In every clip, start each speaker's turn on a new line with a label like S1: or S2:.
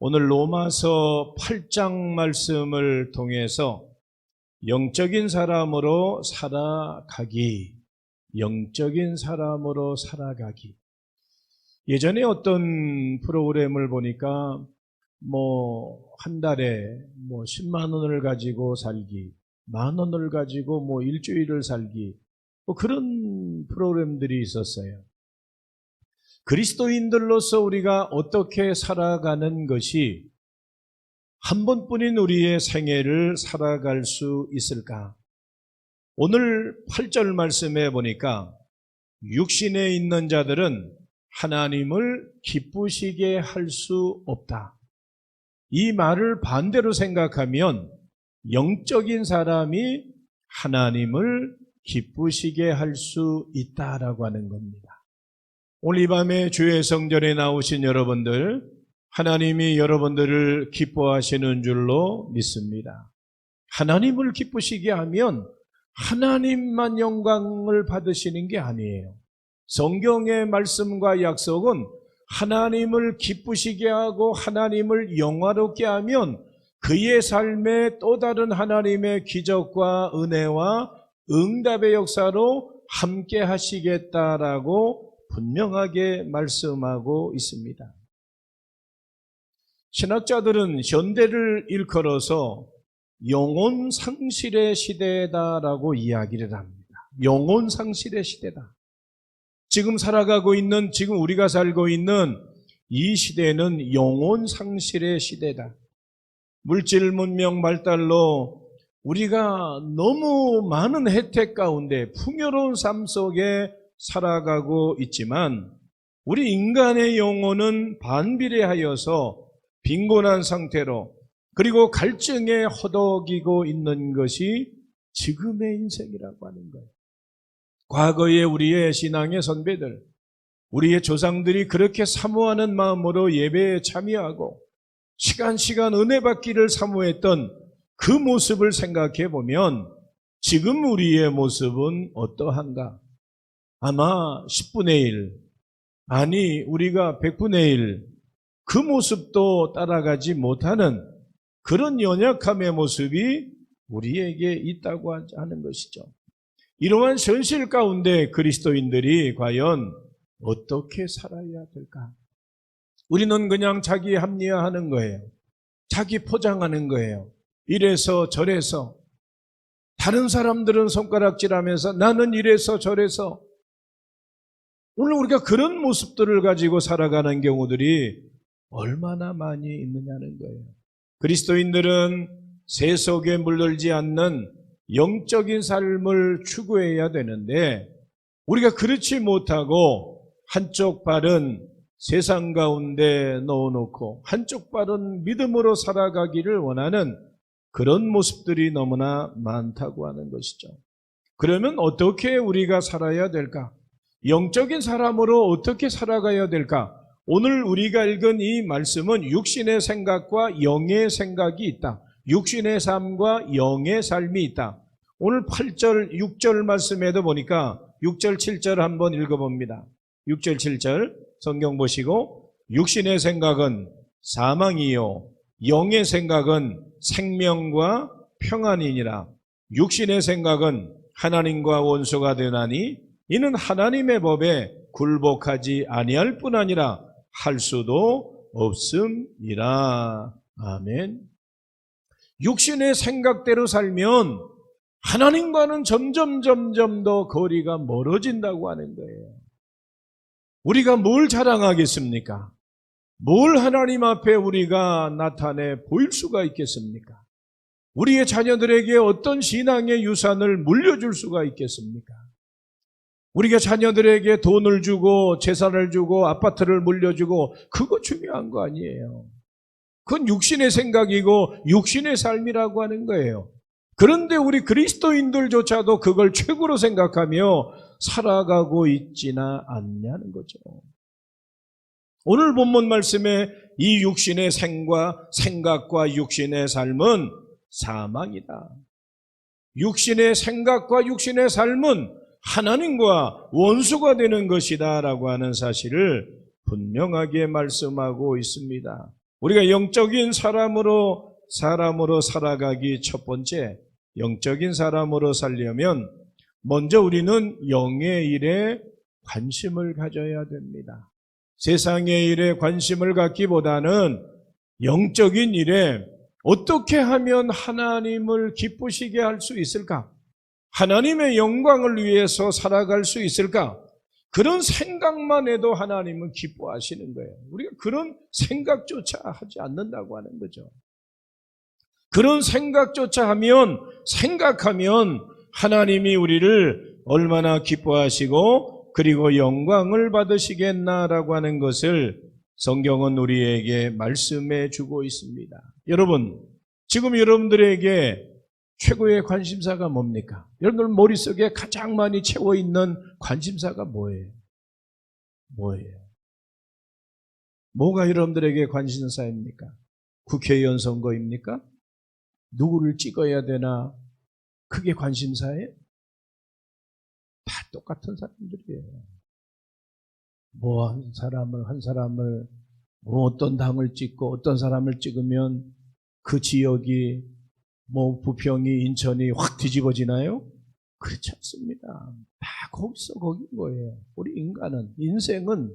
S1: 오늘 로마서 8장 말씀을 통해서 영적인 사람으로 살아가기, 영적인 사람으로 살아가기. 예전에 어떤 프로그램을 보니까 뭐 한 달에 뭐 10만 원을 가지고 살기, 만 원을 가지고 뭐 일주일을 살기, 뭐 그런 프로그램들이 있었어요. 그리스도인들로서 우리가 어떻게 살아가는 것이 한 번뿐인 우리의 생애를 살아갈 수 있을까? 오늘 8절 말씀에 보니까 육신에 있는 자들은 하나님을 기쁘시게 할 수 없다. 이 말을 반대로 생각하면 영적인 사람이 하나님을 기쁘시게 할 수 있다라고 하는 겁니다. 오늘 이 밤에 주의 성전에 나오신 여러분들, 하나님이 여러분들을 기뻐하시는 줄로 믿습니다. 하나님을 기쁘시게 하면 하나님만 영광을 받으시는 게 아니에요. 성경의 말씀과 약속은 하나님을 기쁘시게 하고 하나님을 영화롭게 하면 그의 삶에 또 다른 하나님의 기적과 은혜와 응답의 역사로 함께 하시겠다라고 분명하게 말씀하고 있습니다. 신학자들은 현대를 일컬어서 영혼 상실의 시대다라고 이야기를 합니다. 영혼 상실의 시대다. 지금 살아가고 있는, 지금 우리가 살고 있는 이 시대는 영혼 상실의 시대다. 물질 문명 발달로 우리가 너무 많은 혜택 가운데 풍요로운 삶 속에 살아가고 있지만 우리 인간의 영혼은 반비례하여서 빈곤한 상태로 그리고 갈증에 허덕이고 있는 것이 지금의 인생이라고 하는 거예요. 과거에 우리의 신앙의 선배들, 우리의 조상들이 그렇게 사모하는 마음으로 예배에 참여하고 시간 시간 은혜 받기를 사모했던 그 모습을 생각해 보면 지금 우리의 모습은 어떠한가? 아마 10분의 1, 아니, 우리가 100분의 1, 그 모습도 따라가지 못하는 그런 연약함의 모습이 우리에게 있다고 하는 것이죠. 이러한 현실 가운데 그리스도인들이 과연 어떻게 살아야 될까? 우리는 그냥 자기 합리화하는 거예요. 자기 포장하는 거예요. 이래서 저래서 다른 사람들은 손가락질하면서 나는 이래서 저래서 오늘 우리가 그런 모습들을 가지고 살아가는 경우들이 얼마나 많이 있느냐는 거예요. 그리스도인들은 세속에 물들지 않는 영적인 삶을 추구해야 되는데 우리가 그렇지 못하고 한쪽 발은 세상 가운데 넣어놓고 한쪽 발은 믿음으로 살아가기를 원하는 그런 모습들이 너무나 많다고 하는 것이죠. 그러면 어떻게 우리가 살아야 될까? 영적인 사람으로 어떻게 살아가야 될까? 오늘 우리가 읽은 이 말씀은 육신의 생각과 영의 생각이 있다. 육신의 삶과 영의 삶이 있다. 오늘 8절, 6절 말씀에도 보니까 6절, 7절 한번 읽어봅니다. 6절, 7절 성경 보시고 육신의 생각은 사망이요 영의 생각은 생명과 평안이니라. 육신의 생각은 하나님과 원수가 되나니 이는 하나님의 법에 굴복하지 아니할 뿐 아니라 할 수도 없음이라. 아멘. 육신의 생각대로 살면 하나님과는 점점 점점 더 거리가 멀어진다고 하는 거예요. 우리가 뭘 자랑하겠습니까? 뭘 하나님 앞에 우리가 나타내 보일 수가 있겠습니까? 우리의 자녀들에게 어떤 신앙의 유산을 물려줄 수가 있겠습니까? 우리가 자녀들에게 돈을 주고 재산을 주고 아파트를 물려주고 그거 중요한 거 아니에요. 그건 육신의 생각이고 육신의 삶이라고 하는 거예요. 그런데 우리 그리스도인들조차도 그걸 최고로 생각하며 살아가고 있지나 않냐는 거죠. 오늘 본문 말씀에 이 육신의 생과 생각과 육신의 삶은 사망이다. 육신의 생각과 육신의 삶은 하나님과 원수가 되는 것이다 라고 하는 사실을 분명하게 말씀하고 있습니다. 우리가 영적인 사람으로 사람으로 살아가기 첫 번째 영적인 사람으로 살려면 먼저 우리는 영의 일에 관심을 가져야 됩니다. 세상의 일에 관심을 갖기보다는 영적인 일에 어떻게 하면 하나님을 기쁘시게 할 수 있을까? 하나님의 영광을 위해서 살아갈 수 있을까? 그런 생각만 해도 하나님은 기뻐하시는 거예요. 우리가 그런 생각조차 하지 않는다고 하는 거죠. 그런 생각조차 하면, 생각하면 하나님이 우리를 얼마나 기뻐하시고 그리고 영광을 받으시겠나라고 하는 것을 성경은 우리에게 말씀해 주고 있습니다. 여러분, 지금 여러분들에게 최고의 관심사가 뭡니까? 여러분들 머릿속에 가장 많이 채워 있는 관심사가 뭐예요? 뭐예요? 뭐가 여러분들에게 관심사입니까? 국회의원 선거입니까? 누구를 찍어야 되나? 그게 관심사예요? 다 똑같은 사람들이에요. 뭐 한 사람을 한 사람을 뭐 어떤 당을 찍고 어떤 사람을 찍으면 그 지역이 뭐 부평이 인천이 확 뒤집어지나요? 그렇지 않습니다. 다 거기서 거긴 거예요. 우리 인간은 인생은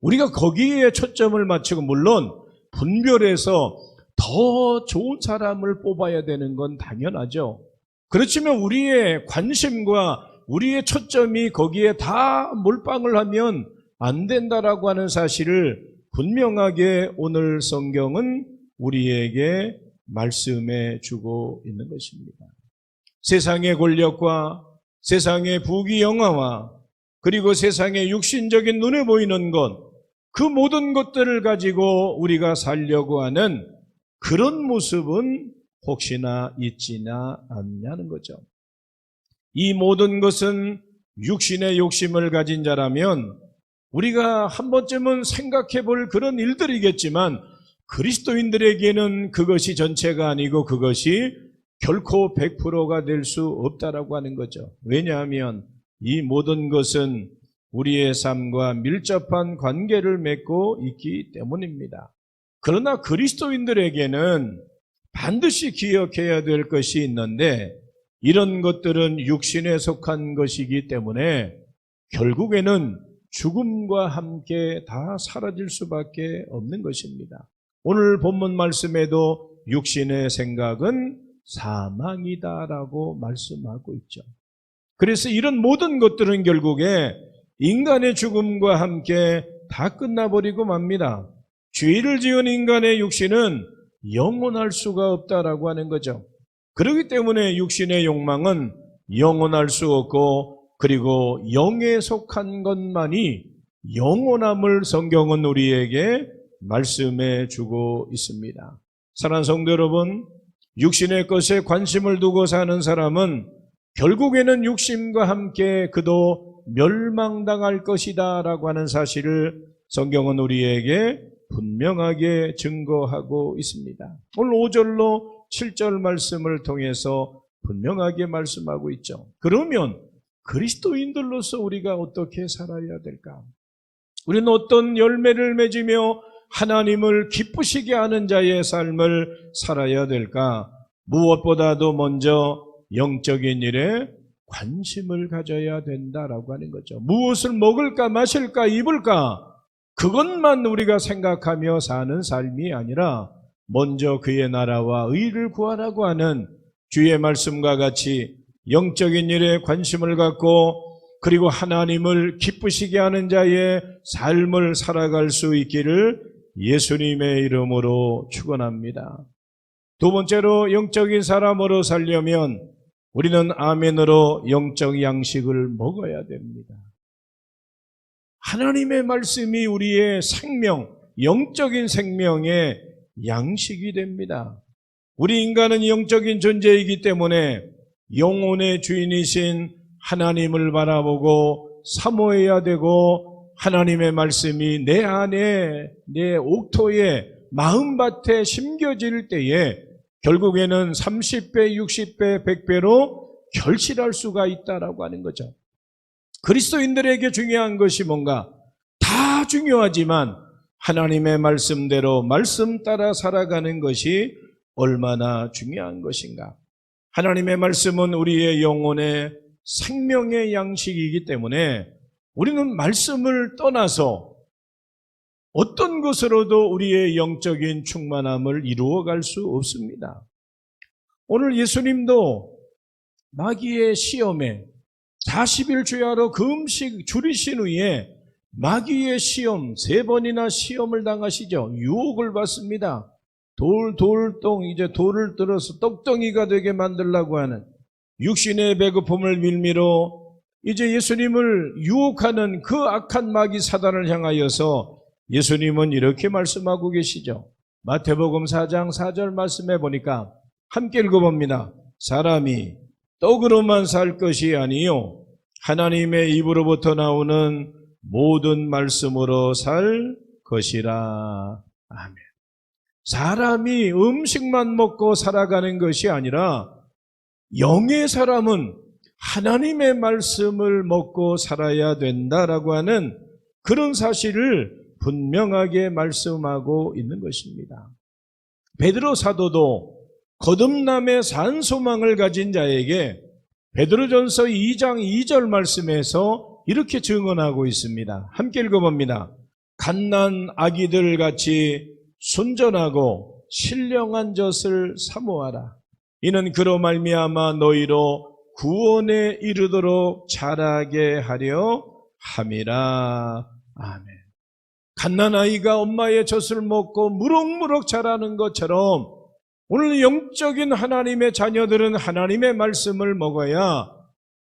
S1: 우리가 거기에 초점을 맞추고 물론 분별해서 더 좋은 사람을 뽑아야 되는 건 당연하죠. 그렇지만 우리의 관심과 우리의 초점이 거기에 다 몰빵을 하면 안 된다라고 하는 사실을 분명하게 오늘 성경은 우리에게 말씀해 주고 있는 것입니다. 세상의 권력과 세상의 부귀 영화와 그리고 세상의 육신적인 눈에 보이는 것, 그 모든 것들을 가지고 우리가 살려고 하는 그런 모습은 혹시나 있지나 않냐는 거죠. 이 모든 것은 육신의 욕심을 가진 자라면 우리가 한 번쯤은 생각해 볼 그런 일들이겠지만 그리스도인들에게는 그것이 전체가 아니고 그것이 결코 100%가 될 수 없다라고 하는 거죠. 왜냐하면 이 모든 것은 우리의 삶과 밀접한 관계를 맺고 있기 때문입니다. 그러나 그리스도인들에게는 반드시 기억해야 될 것이 있는데 이런 것들은 육신에 속한 것이기 때문에 결국에는 죽음과 함께 다 사라질 수밖에 없는 것입니다. 오늘 본문 말씀에도 육신의 생각은 사망이다라고 말씀하고 있죠. 그래서 이런 모든 것들은 결국에 인간의 죽음과 함께 다 끝나버리고 맙니다. 죄를 지은 인간의 육신은 영원할 수가 없다라고 하는 거죠. 그렇기 때문에 육신의 욕망은 영원할 수 없고 그리고 영에 속한 것만이 영원함을 성경은 우리에게 말씀해 주고 있습니다. 사랑하는 성도 여러분, 육신의 것에 관심을 두고 사는 사람은 결국에는 육심과 함께 그도 멸망당할 것이다 라고 하는 사실을 성경은 우리에게 분명하게 증거하고 있습니다. 오늘 5절로 7절 말씀을 통해서 분명하게 말씀하고 있죠. 그러면 그리스도인들로서 우리가 어떻게 살아야 될까? 우리는 어떤 열매를 맺으며 하나님을 기쁘시게 하는 자의 삶을 살아야 될까? 무엇보다도 먼저 영적인 일에 관심을 가져야 된다라고 하는 거죠. 무엇을 먹을까, 마실까, 입을까? 그것만 우리가 생각하며 사는 삶이 아니라 먼저 그의 나라와 의를 구하라고 하는 주의 말씀과 같이 영적인 일에 관심을 갖고 그리고 하나님을 기쁘시게 하는 자의 삶을 살아갈 수 있기를 예수님의 이름으로 축원합니다. 두 번째로 영적인 사람으로 살려면 우리는 아멘으로 영적 양식을 먹어야 됩니다. 하나님의 말씀이 우리의 생명, 영적인 생명의 양식이 됩니다. 우리 인간은 영적인 존재이기 때문에 영혼의 주인이신 하나님을 바라보고 사모해야 되고 하나님의 말씀이 내 안에 내 옥토에 마음밭에 심겨질 때에 결국에는 30배, 60배, 100배로 결실할 수가 있다라고 하는 거죠. 그리스도인들에게 중요한 것이 뭔가 다 중요하지만 하나님의 말씀대로 말씀 따라 살아가는 것이 얼마나 중요한 것인가. 하나님의 말씀은 우리의 영혼의 생명의 양식이기 때문에 우리는 말씀을 떠나서 어떤 것으로도 우리의 영적인 충만함을 이루어갈 수 없습니다. 오늘 예수님도 마귀의 시험에 40일 주야로 그 음식 줄이신 후에 마귀의 시험, 세 번이나 시험을 당하시죠. 유혹을 받습니다. 돌, 돌똥, 이제 돌을 들어서 떡덩이가 되게 만들라고 하는 육신의 배고픔을 밀미로 이제 예수님을 유혹하는 그 악한 마귀 사단을 향하여서 예수님은 이렇게 말씀하고 계시죠. 마태복음 4장 4절 말씀해 보니까 함께 읽어봅니다. 사람이 떡으로만 살 것이 아니요 하나님의 입으로부터 나오는 모든 말씀으로 살 것이라. 아멘. 사람이 음식만 먹고 살아가는 것이 아니라 영의 사람은 하나님의 말씀을 먹고 살아야 된다라고 하는 그런 사실을 분명하게 말씀하고 있는 것입니다. 베드로 사도도 거듭남의 산 소망을 가진 자에게 베드로전서 2장 2절 말씀에서 이렇게 증언하고 있습니다. 함께 읽어봅니다. 갓난 아기들 같이 순전하고 신령한 젖을 사모하라. 이는 그로 말미암아 너희로 구원에 이르도록 자라게 하려 함이라. 아멘. 갓난 아이가 엄마의 젖을 먹고 무럭무럭 자라는 것처럼 오늘 영적인 하나님의 자녀들은 하나님의 말씀을 먹어야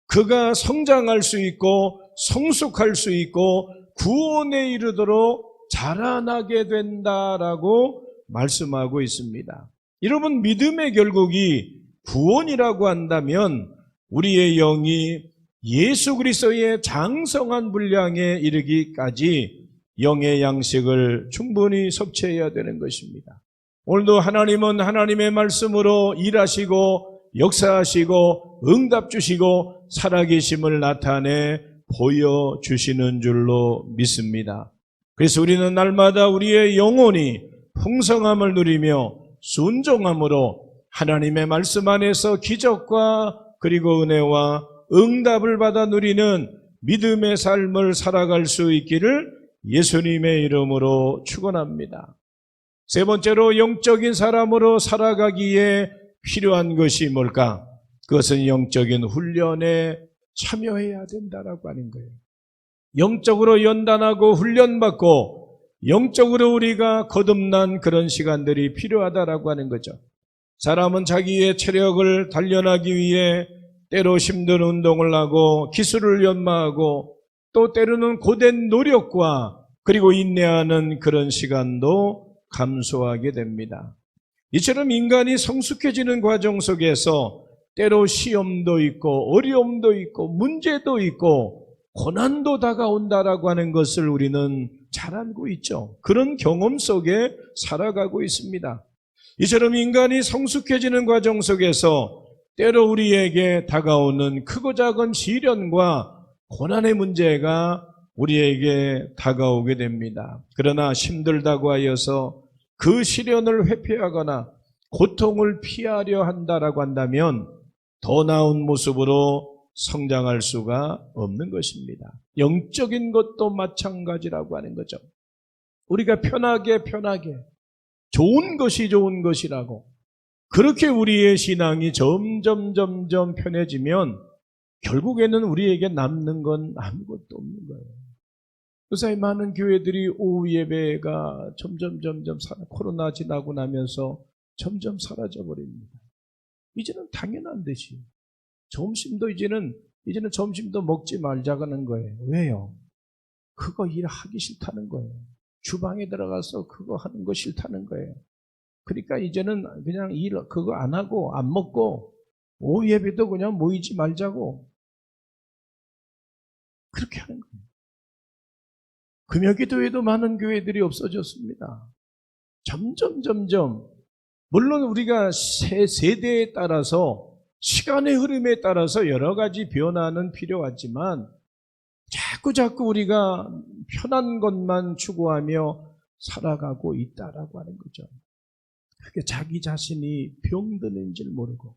S1: 그가 성장할 수 있고 성숙할 수 있고 구원에 이르도록 자라나게 된다라고 말씀하고 있습니다. 여러분 믿음의 결국이 구원이라고 한다면 우리의 영이 예수 그리스도의 장성한 분량에 이르기까지 영의 양식을 충분히 섭취해야 되는 것입니다. 오늘도 하나님은 하나님의 말씀으로 일하시고 역사하시고 응답 주시고 살아계심을 나타내 보여주시는 줄로 믿습니다. 그래서 우리는 날마다 우리의 영혼이 풍성함을 누리며 순종함으로 하나님의 말씀 안에서 기적과 그리고 은혜와 응답을 받아 누리는 믿음의 삶을 살아갈 수 있기를 예수님의 이름으로 축원합니다. 세 번째로 영적인 사람으로 살아가기에 필요한 것이 뭘까? 그것은 영적인 훈련에 참여해야 된다라고 하는 거예요. 영적으로 연단하고 훈련받고 영적으로 우리가 거듭난 그런 시간들이 필요하다라고 하는 거죠. 사람은 자기의 체력을 단련하기 위해 때로 힘든 운동을 하고 기술을 연마하고 또 때로는 고된 노력과 그리고 인내하는 그런 시간도 감소하게 됩니다. 이처럼 인간이 성숙해지는 과정 속에서 때로 시험도 있고 어려움도 있고 문제도 있고 고난도 다가온다라고 하는 것을 우리는 잘 알고 있죠. 그런 경험 속에 살아가고 있습니다. 이처럼 인간이 성숙해지는 과정 속에서 때로 우리에게 다가오는 크고 작은 시련과 고난의 문제가 우리에게 다가오게 됩니다. 그러나 힘들다고 하여서 그 시련을 회피하거나 고통을 피하려 한다라고 한다면 더 나은 모습으로 성장할 수가 없는 것입니다. 영적인 것도 마찬가지라고 하는 거죠. 우리가 편하게 편하게 좋은 것이 좋은 것이라고 그렇게 우리의 신앙이 점점 점점 편해지면 결국에는 우리에게 남는 건 아무것도 없는 거예요. 요새 많은 교회들이 오후 예배가 점점 점점 코로나 지나고 나면서 점점 사라져 버립니다. 이제는 당연한 듯이 점심도 이제는 이제는 점심도 먹지 말자는 거예요. 왜요? 그거 일하기 싫다는 거예요. 주방에 들어가서 그거 하는 거 싫다는 거예요. 그러니까 이제는 그냥 일 그거 안 하고 안 먹고 오후 예배도 그냥 모이지 말자고 그렇게 하는 거예요. 금요기도에도 많은 교회들이 없어졌습니다. 점점 점점 물론 우리가 세 세대에 따라서 시간의 흐름에 따라서 여러 가지 변화는 필요하지만 자꾸 자꾸 우리가 편한 것만 추구하며 살아가고 있다라고 하는 거죠. 그게 자기 자신이 병드는 줄 모르고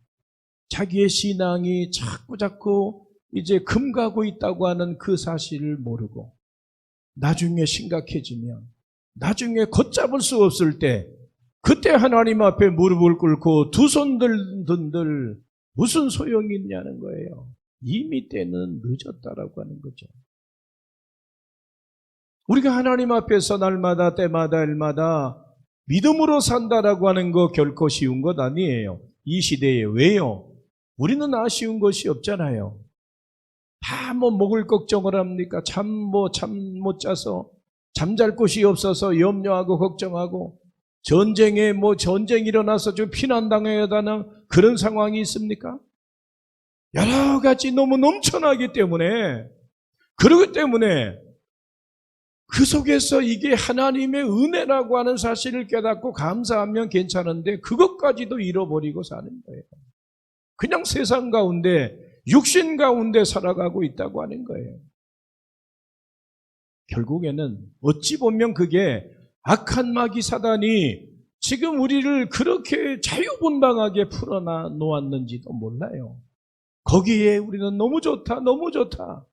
S1: 자기의 신앙이 자꾸 자꾸 이제 금가고 있다고 하는 그 사실을 모르고 나중에 심각해지면 나중에 걷잡을 수 없을 때 그때 하나님 앞에 무릎을 꿇고 두 손 들 든들 무슨 소용이 있냐는 거예요. 이미 때는 늦었다라고 하는 거죠. 우리가 하나님 앞에서 날마다 때마다 일마다 믿음으로 산다라고 하는 거 결코 쉬운 것 아니에요. 이 시대에 왜요? 우리는 아쉬운 것이 없잖아요. 다 뭐 먹을 걱정을 합니까? 잠 뭐 잠 못 자서 잠잘 곳이 없어서 염려하고 걱정하고 전쟁에 뭐 전쟁 일어나서 좀 피난당해야 되는 그런 상황이 있습니까? 여러 가지 너무 넘쳐나기 때문에 그러기 때문에 그 속에서 이게 하나님의 은혜라고 하는 사실을 깨닫고 감사하면 괜찮은데 그것까지도 잃어버리고 사는 거예요. 그냥 세상 가운데 육신 가운데 살아가고 있다고 하는 거예요. 결국에는 어찌 보면 그게 악한 마귀 사단이 지금 우리를 그렇게 자유분방하게 풀어놔 놓았는지도 몰라요. 거기에 우리는 너무 좋다, 너무 좋다.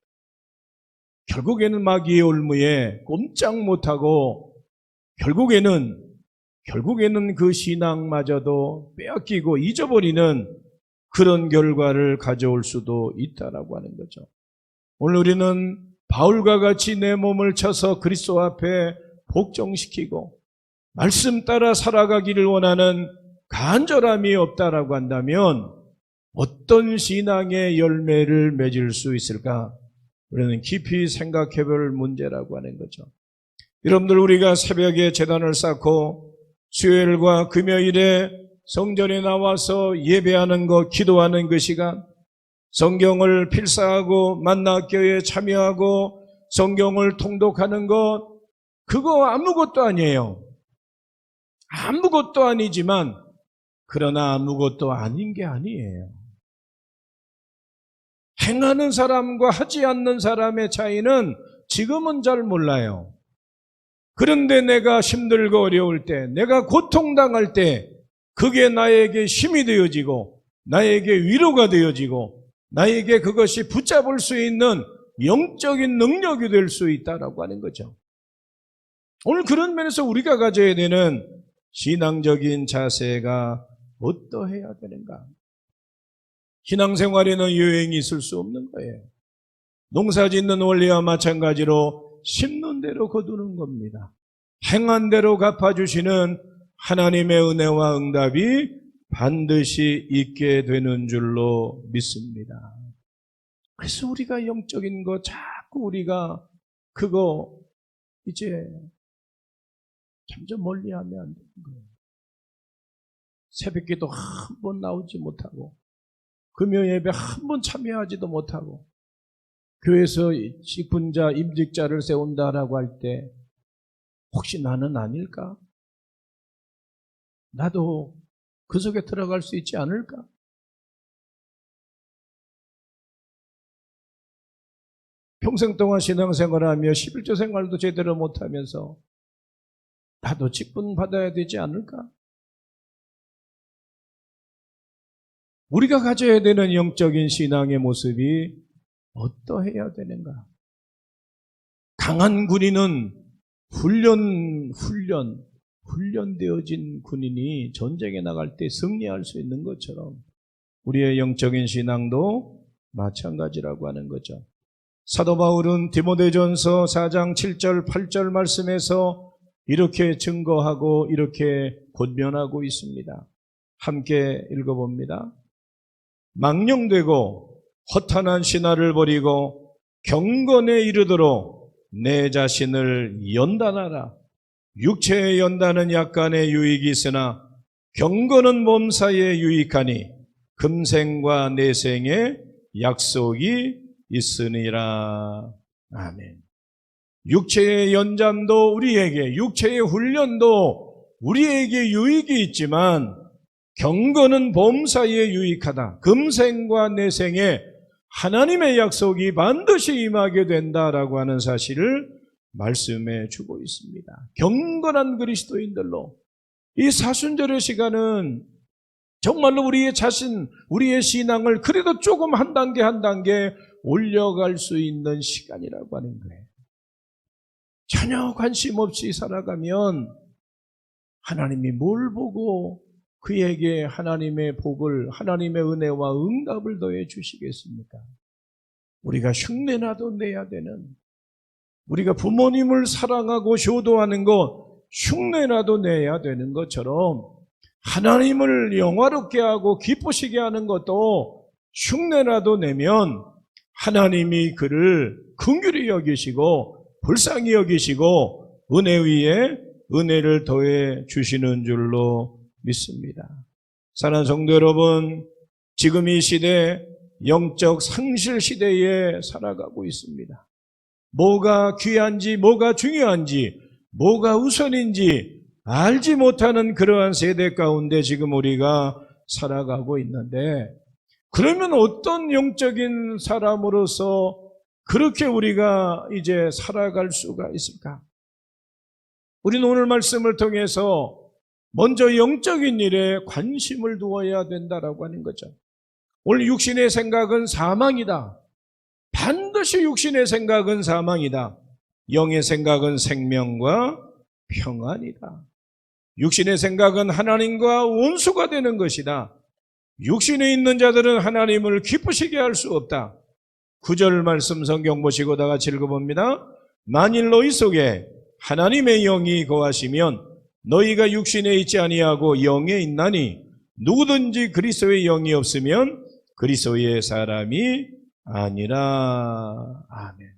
S1: 결국에는 마귀의 올무에 꼼짝 못하고 결국에는 결국에는 그 신앙마저도 빼앗기고 잊어버리는 그런 결과를 가져올 수도 있다라고 하는 거죠. 오늘 우리는 바울과 같이 내 몸을 쳐서 그리스도 앞에 복종시키고 말씀 따라 살아가기를 원하는 간절함이 없다라고 한다면 어떤 신앙의 열매를 맺을 수 있을까? 우리는 깊이 생각해 볼 문제라고 하는 거죠. 여러분들 우리가 새벽에 재단을 쌓고 수요일과 금요일에 성전에 나와서 예배하는 것, 기도하는 그 시간, 성경을 필사하고 만나교회에 참여하고 성경을 통독하는 것, 그거 아무것도 아니에요. 아무것도 아니지만, 그러나 아무것도 아닌 게 아니에요. 행하는 사람과 하지 않는 사람의 차이는 지금은 잘 몰라요. 그런데 내가 힘들고 어려울 때, 내가 고통당할 때, 그게 나에게 힘이 되어지고, 나에게 위로가 되어지고, 나에게 그것이 붙잡을 수 있는 영적인 능력이 될 수 있다라고 하는 거죠. 오늘 그런 면에서 우리가 가져야 되는 신앙적인 자세가 어떠해야 되는가? 신앙생활에는 유행이 있을 수 없는 거예요. 농사 짓는 원리와 마찬가지로 심는 대로 거두는 겁니다. 행한 대로 갚아주시는 하나님의 은혜와 응답이 반드시 있게 되는 줄로 믿습니다. 그래서 우리가 영적인 거 자꾸 우리가 그거 이제 점점 멀리 하면 안 되는 거예요. 새벽 기도 한 번 나오지 못하고 금요 예배 한 번 참여하지도 못하고 교회에서 직분자 임직자를 세운다라고 할 때 혹시 나는 아닐까? 나도 그 속에 들어갈 수 있지 않을까? 평생 동안 신앙생활하며 11조 생활도 제대로 못하면서 나도 직분 받아야 되지 않을까? 우리가 가져야 되는 영적인 신앙의 모습이 어떠해야 되는가? 강한 군인은 훈련, 훈련, 훈련되어진 군인이 전쟁에 나갈 때 승리할 수 있는 것처럼 우리의 영적인 신앙도 마찬가지라고 하는 거죠. 사도 바울은 디모데전서 4장 7절, 8절 말씀에서 이렇게 증거하고 이렇게 권면하고 있습니다. 함께 읽어봅니다. 망령되고 허탄한 신화를 버리고 경건에 이르도록 내 자신을 연단하라. 육체의 연단은 약간의 유익이 있으나 경건은 몸사에 유익하니 금생과 내생의 약속이 있으니라. 아멘. 육체의 연장도 우리에게, 육체의 훈련도 우리에게 유익이 있지만 경건은 범사에 유익하다. 금생과 내생에 하나님의 약속이 반드시 임하게 된다라고 하는 사실을 말씀해 주고 있습니다. 경건한 그리스도인들로 이 사순절의 시간은 정말로 우리의 자신, 우리의 신앙을 그래도 조금 한 단계 한 단계 올려갈 수 있는 시간이라고 하는 거예요. 전혀 관심 없이 살아가면 하나님이 뭘 보고 그에게 하나님의 복을, 하나님의 은혜와 응답을 더해 주시겠습니까? 우리가 흉내나도 내야 되는, 우리가 부모님을 사랑하고 효도하는 것, 흉내나도 내야 되는 것처럼 하나님을 영화롭게 하고 기쁘시게 하는 것도 흉내나도 내면 하나님이 그를 긍휼히 여기시고 불쌍히 여기시고 은혜 위에 은혜를 더해 주시는 줄로 믿습니다. 사랑하는 성도 여러분, 지금 이 시대 영적 상실 시대에 살아가고 있습니다. 뭐가 귀한지, 뭐가 중요한지, 뭐가 우선인지 알지 못하는 그러한 세대 가운데 지금 우리가 살아가고 있는데, 그러면 어떤 영적인 사람으로서 그렇게 우리가 이제 살아갈 수가 있을까? 우리는 오늘 말씀을 통해서 먼저 영적인 일에 관심을 두어야 된다라고 하는 거죠. 오늘 육신의 생각은 사망이다. 반드시 육신의 생각은 사망이다. 영의 생각은 생명과 평안이다. 육신의 생각은 하나님과 원수가 되는 것이다. 육신에 있는 자들은 하나님을 기쁘시게 할 수 없다. 구절 말씀 성경 보시고 다 같이 읽어봅니다. 만일 너희 속에 하나님의 영이 거하시면 너희가 육신에 있지 아니하고 영에 있나니 누구든지 그리스도의 영이 없으면 그리스도의 사람이 아니라 아멘.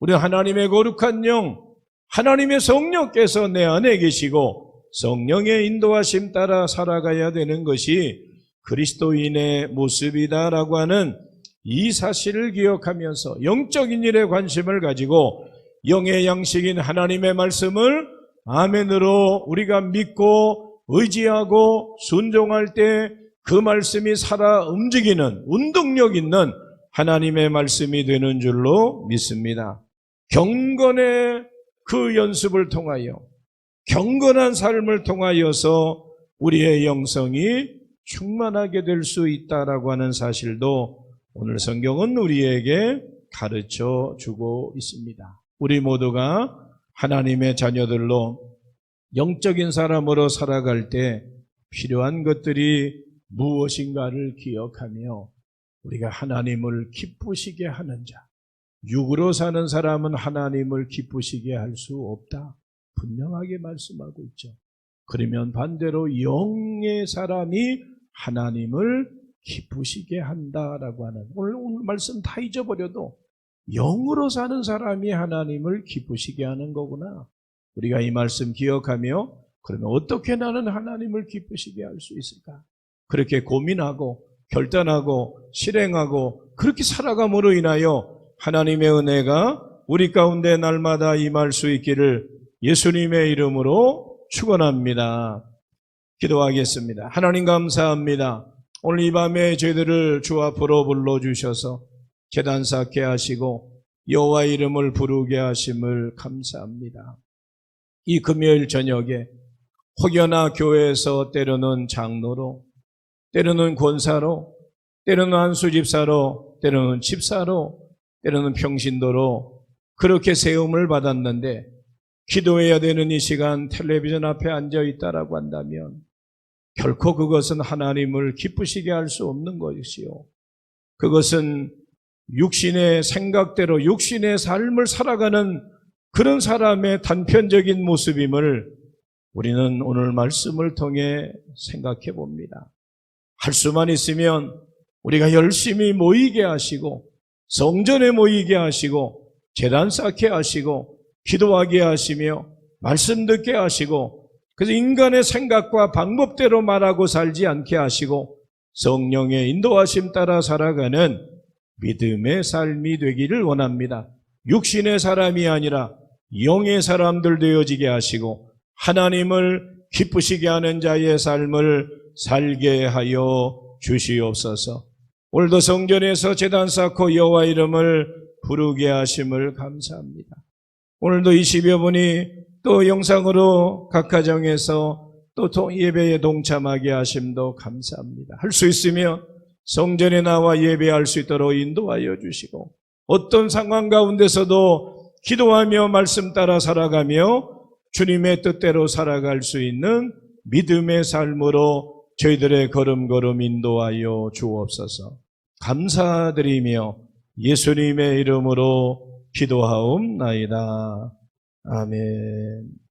S1: 우리 하나님의 거룩한 영, 하나님의 성령께서 내 안에 계시고 성령의 인도하심 따라 살아가야 되는 것이 그리스도인의 모습이다라고 하는 이 사실을 기억하면서 영적인 일에 관심을 가지고 영의 양식인 하나님의 말씀을 아멘으로 우리가 믿고 의지하고 순종할 때 그 말씀이 살아 움직이는 운동력 있는 하나님의 말씀이 되는 줄로 믿습니다. 경건의 그 연습을 통하여 경건한 삶을 통하여서 우리의 영성이 충만하게 될 수 있다라고 하는 사실도 오늘 성경은 우리에게 가르쳐 주고 있습니다. 우리 모두가 하나님의 자녀들로 영적인 사람으로 살아갈 때 필요한 것들이 무엇인가를 기억하며 우리가 하나님을 기쁘시게 하는 자. 육으로 사는 사람은 하나님을 기쁘시게 할 수 없다. 분명하게 말씀하고 있죠. 그러면 반대로 영의 사람이 하나님을 기쁘시게 한다라고 하는 오늘, 오늘 말씀 다 잊어버려도 영으로 사는 사람이 하나님을 기쁘시게 하는 거구나. 우리가 이 말씀 기억하며 그러면 어떻게 나는 하나님을 기쁘시게 할 수 있을까? 그렇게 고민하고 결단하고 실행하고 그렇게 살아감으로 인하여 하나님의 은혜가 우리 가운데 날마다 임할 수 있기를 예수님의 이름으로 축원합니다. 기도하겠습니다. 하나님 감사합니다. 오늘 이 밤에 저희들을 주 앞으로 불러 주셔서 계단 쌓게 하시고 여호와 이름을 부르게 하심을 감사합니다. 이 금요일 저녁에 혹여나 교회에서 때로는 장로로 때로는 권사로, 때로는 한수집사로, 때로는 집사로, 때로는 평신도로 그렇게 세움을 받았는데 기도해야 되는 이 시간 텔레비전 앞에 앉아 있다라고 한다면 결코 그것은 하나님을 기쁘시게 할 수 없는 것이요. 그것은 육신의 생각대로 육신의 삶을 살아가는 그런 사람의 단편적인 모습임을 우리는 오늘 말씀을 통해 생각해 봅니다. 할 수만 있으면 우리가 열심히 모이게 하시고 성전에 모이게 하시고 재단 쌓게 하시고 기도하게 하시며 말씀 듣게 하시고 그래서 인간의 생각과 방법대로 말하고 살지 않게 하시고 성령의 인도하심 따라 살아가는 믿음의 삶이 되기를 원합니다. 육신의 사람이 아니라 영의 사람들 되어지게 하시고 하나님을 기쁘시게 하는 자의 삶을 살게 하여 주시옵소서. 오늘도 성전에서 제단 쌓고 여호와 이름을 부르게 하심을 감사합니다. 오늘도 20여 분이 또 영상으로 각 가정에서 또 동- 예배에 동참하게 하심도 감사합니다. 할 수 있으면 성전에 나와 예배할 수 있도록 인도하여 주시고 어떤 상황 가운데서도 기도하며 말씀 따라 살아가며 주님의 뜻대로 살아갈 수 있는 믿음의 삶으로 저희들의 걸음걸음 인도하여 주옵소서. 감사드리며 예수님의 이름으로 기도하옵나이다. 아멘.